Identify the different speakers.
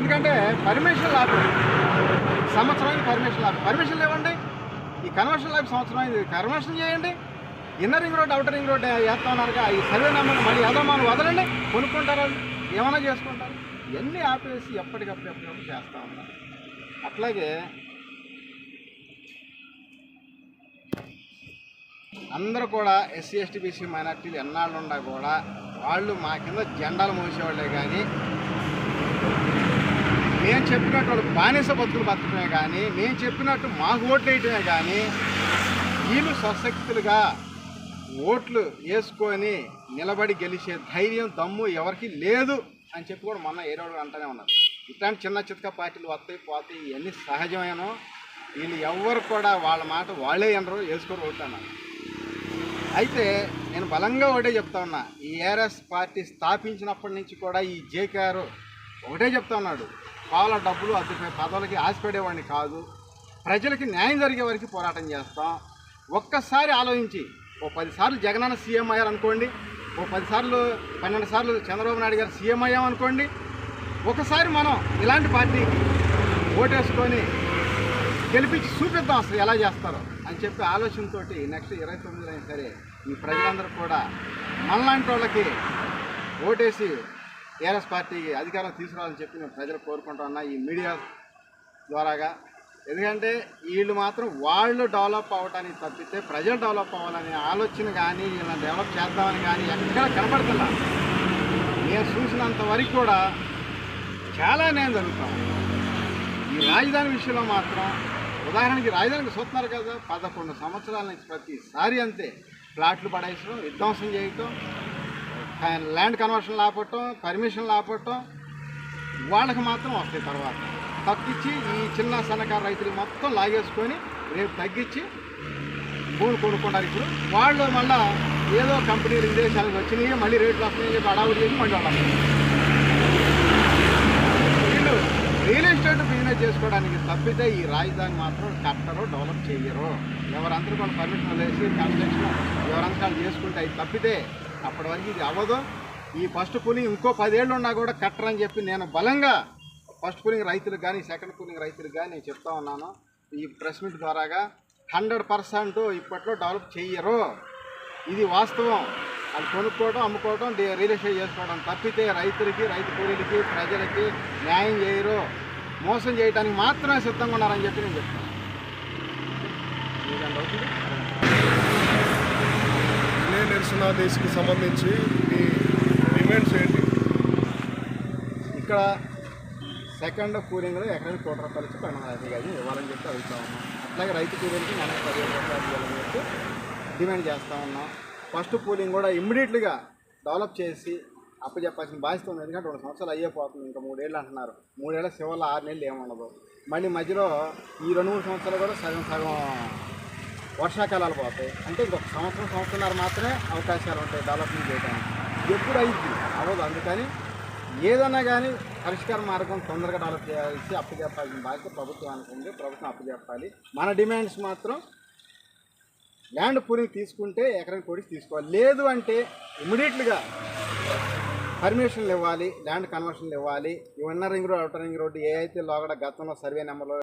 Speaker 1: ఎందుకంటే పర్మిషన్ లాభ సంవత్సరానికి పర్మిషన్ లాభ పర్మిషన్ లేవండి. ఈ కన్వర్షన్ లాభ సంవత్సరం అయింది కన్వర్షన్ చేయండి. Inner ring road outer ring road వేస్తా ఉన్నారుగా ఈ సర్వే నెంబర్ మళ్ళీ మనం వదలండి. కొనుక్కుంటారు? ఏమైనా చేసుకుంటారు? ఇవన్నీ ఆపేసి ఎప్పటికప్పుడు ఎప్పటికప్పుడు చేస్తూ ఉన్నారు. అట్లాగే అందరూ కూడా ఎస్సీ ఎస్టీ బీసీ మైనార్టీలు ఎన్నాళ్ళు ఉన్నా కూడా వాళ్ళు మా కింద జెండాలు మోసేవాళ్ళే కానీ నేను చెప్పినట్టు వాళ్ళు బానిస బతుకులు బతకమే కానీ నేను చెప్పినట్టు మాకు ఓట్లు వేయటమే కానీ వీళ్ళు సశక్తులుగా ఓట్లు వేసుకొని నిలబడి గెలిచే ధైర్యం దమ్ము ఎవరికి లేదు అని చెప్పి కూడా మొన్న ఏడో అంటూనే ఉన్నారు. ఇట్లాంటి చిన్న చితక పార్టీలు వస్తాయి పోతాయి ఇవన్నీ సహజమైన వీళ్ళు ఎవ్వరు కూడా వాళ్ళ మాట వాళ్ళే అనరు వేసుకొని ఓట్లన్నారు అయితే నేను బలంగా ఒకటే చెప్తా ఉన్నా ఈ ఏఆర్ఎస్ పార్టీ స్థాపించినప్పటి నుంచి కూడా ఈ జేకేఆర్ ఒకటే చెప్తా ఉన్నాడు. పావుల డబ్బులు అద్దె పదవులకి ఆశపడేవాడిని కాదు. ప్రజలకి న్యాయం జరిగే వరకు పోరాటం చేస్తాం. ఒక్కసారి ఆలోచించి ఓ పదిసార్లు జగనన్న సీఎం అయ్యారు అనుకోండి ఓ పదిసార్లు పన్నెండు సార్లు చంద్రబాబు నాయుడు గారు సీఎం అయ్యాం అనుకోండి ఒకసారి మనం ఇలాంటి పార్టీకి ఓటేసుకొని గెలిపించి చూపిద్దాం అసలు ఎలా చేస్తారో అని చెప్పి ఆలోచనతో నెక్స్ట్ ఇరవై తొమ్మిదిలో అయినా సరే ఈ ప్రజలందరూ కూడా మనలాంటి వాళ్ళకి ఓటేసి టీఆర్ఎస్ పార్టీ అధికారం తీసుకురావాలని చెప్పి మేము ప్రజలు కోరుకుంటున్నా ఈ మీడియా ద్వారాగా. ఎందుకంటే వీళ్ళు మాత్రం వాళ్ళు డెవలప్ అవ్వటానికి తప్పితే ప్రజలు డెవలప్ అవ్వాలనే ఆలోచన కానీ వీళ్ళని డెవలప్ చేద్దామని కానీ ఎక్కడ కనబడుతున్నా నేను చూసినంత వరకు కూడా చాలా నేను జరుగుతాం ఈ రాజధాని విషయంలో మాత్రం ఉదాహరణకి రాజధానికి చూస్తున్నారు కదా పదకొండు సంవత్సరాల నుంచి ప్రతిసారి అంతే. ప్లాట్లు పడేయడం విధ్వంసం చేయటం ల్యాండ్ కన్వర్షన్ లాపటం పర్మిషన్ లాపటం వాళ్ళకి మాత్రం వస్తాయి తర్వాత. తగ్గించి ఈ చిన్న సన్నకారు రైతులు మొత్తం లాగేసుకొని రేపు తగ్గించి భూమి కొనుక్కున్నారు ఇప్పుడు వాళ్ళు మళ్ళా ఏదో కంపెనీ విదేశాలకు వచ్చినాయి మళ్ళీ రేట్లు వస్తున్నాయని చెప్పి అడావుడి చేసి మళ్ళీ వాళ్ళు వీళ్ళు రియల్ ఎస్టేట్ బిజినెస్ చేసుకోవడానికి తప్పితే ఈ రాజధాని మాత్రం కట్టరు డెవలప్ చేయరు ఎవరందరూ కూడా పర్మిషన్ వేసి కన్స్ట్రక్షన్ ఎవరంతా చేసుకుంటే అవి తప్పితే అప్పటి వరకు ఇది అవ్వదు. ఈ ఫస్ట్ కూలింగ్ ఇంకో పదేళ్ళు ఉన్నా కూడా కట్టరని చెప్పి నేను బలంగా ఫస్ట్ కూలింగ్ రైతులకు కానీ సెకండ్ కూలింగ్ రైతులకు కానీ నేను చెప్తా ఉన్నాను. ఈ ప్రెస్ మీట్ ద్వారాగా హండ్రెడ్ పర్సెంట్ ఇప్పట్లో డెవలప్ చెయ్యరు. ఇది వాస్తవం. అది కొనుక్కోవడం అమ్ముకోవడం డి- రియల్ ఎస్టేట్ చేసుకోవడం తప్పితే రైతులకి రైతు కూలీలకి ప్రజలకి న్యాయం చేయరు. మోసం చేయడానికి మాత్రమే సిద్ధంగా ఉన్నారని చెప్పి నేను చెప్తాను.
Speaker 2: బంగ్లాదేశ్కి సంబంధించి మీ డిమాండ్స్ ఏంటి?
Speaker 1: ఇక్కడ సెకండ్ కూలింగ్లో ఎకరానికి కోటి రూపాయలు ఇచ్చి పన్నెండు అది కానీ ఇవ్వాలని చెప్పి అడుగుతా ఉన్నాం. అట్లాగే రైతు కూలీలకి మనం పదిహేను రూపాయలు ఇవ్వాలని చెప్పి డిమాండ్ చేస్తూ ఉన్నాం. ఫస్ట్ కూలింగ్ కూడా ఇమ్మీడియట్లీగా డెవలప్ చేసి అప్పచెప్పాల్సిన బాధ్యత ఉంది. ఎందుకంటే రెండు సంవత్సరాలు అయ్యేపోతుంది ఇంకా మూడేళ్ళు అంటున్నారు. మూడేళ్ళ చివరిలో ఆరు నెలలు ఏముండదు మళ్ళీ మధ్యలో ఈ రెండు మూడు సంవత్సరాలు కూడా సగం సగం వర్షాకాలాలు పోతాయి. అంటే ఇంకొక సంవత్సరం సంవత్సరాలు మాత్రమే అవకాశాలు ఉంటాయి డెవలప్మెంట్ చేయడానికి. ఎప్పుడు అయింది అవ్వదు. అందుకని ఏదన్నా కానీ పరిష్కార మార్గం తొందరగా డెవలప్ చేయాల్సి అప్పచెప్పాల్సిన బాధ్యత ప్రభుత్వానికి ఉంది ప్రభుత్వం అప్పచెప్పాలి. మన డిమాండ్స్ మాత్రం ల్యాండ్ పూలింగ్ తీసుకుంటే ఎకరం కొడి తీసుకోవాలి. లేదు అంటే ఇమీడియట్గా పర్మిషన్లు ఇవ్వాలి. ల్యాండ్ కన్వర్షన్లు ఇవ్వాలి. ఈ ring road outer ring road ఏ అయితే లోగడ గతంలో సర్వే నెంబర్లో